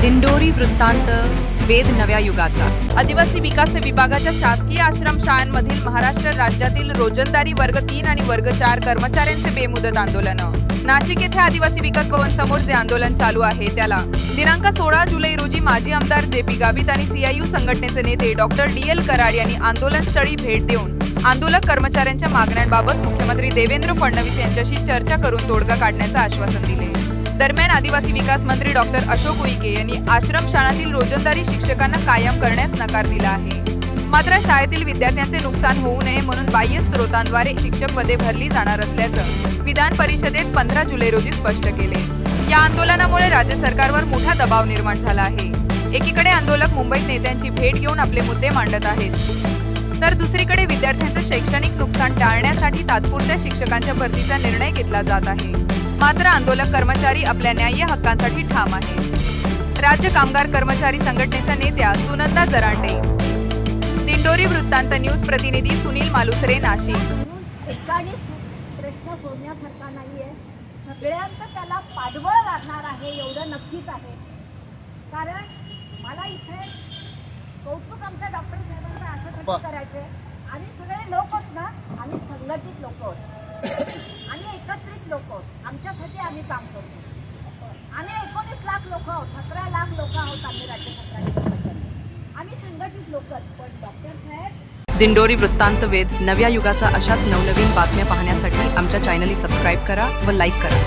दिंडोरी वृत्तांत वेद नव्या युगाचा. आदिवासी विकास विभागाच्या शासकीय आश्रम शाळांमधील महाराष्ट्र राज्यातील रोजंदारी वर्ग तीन आणि वर्ग चार कर्मचाऱ्यांचे बेमुदत आंदोलन. नाशिक येथे आदिवासी विकास भवन समोर जे आंदोलन चालू आहे त्याला दिनांक सोळा जुलै रोजी माजी आमदार जे पी गावित आणि सीआययू संघटनेचे नेते डॉक्टर डी एल कराड यांनी आंदोलनस्थळी भेट देऊन आंदोलक कर्मचाऱ्यांच्या मागण्यांबाबत मुख्यमंत्री देवेंद्र फडणवीस यांच्याशी चर्चा करून तोडगा काढण्याचं आश्वासन दिले. दरम्यान आदिवासी विकास मंत्री डॉक्टर अशोक उईके यांनी आश्रमशाळांतील रोजंदारी शिक्षकांना कायम करण्यास नकार दिला आहे. मात्र शाळेतील विद्यार्थ्यांचे नुकसान होऊ नये म्हणून बाह्य स्त्रोतांद्वारे शिक्षक पदे भरली जाणार असल्याचं विधान परिषदेत पंधरा जुलै रोजी स्पष्ट केले. या आंदोलनामुळे राज्य सरकारवर मोठा दबाव निर्माण झाला आहे. एकीकडे आंदोलक मुंबईत नेत्यांची भेट घेऊन आपले मुद्दे मांडत आहेत. तर दुसरीकडे विद्यार्थ्यांचं शैक्षणिक नुकसान टाळण्यासाठी तात्पुरत्या शिक्षकांच्या भरतीचा निर्णय घेतला जात आहे. मात्र आंदोलक कर्मचारी आपल्या न्याय्य हक्कांसाठी ठाम आहे राज्य कामगार कर्मचारी संघटनेच्या नेत्या सुनंदा जरांडे. दिंडोरी वृत्तांत न्यूज प्रतिनिधी सुनील मालुसरे नाशिक. प्रश्न सोडण्यासारखा नाही आहे सगळ्यांचं त्याला पाठबळ लागणार आहे एवढं नक्कीच आहे. कारण मला इथे कौतुक आमच्या डॉक्टर साहेबांचं असं करायचं आहे आणि सगळे लोक आहेत ना आम्ही संघटित लोक आहोत. आणि एकत्रित लोक आमच्यासाठी आम्ही काम करतो. आम्ही एकोणीस लाख लोक आहोत सतरा लाख लोक आहोत आम्ही राज्य सरकारचे आम्ही संघटित लोक पण डॉक्टर साहेब दिंडोरी वृत्तांत वेद नव्या युगाचा अशाच नवनवीन बातम्या पाहण्यासाठी आमच्या चॅनली सबस्क्राईब करा व लाईक करा.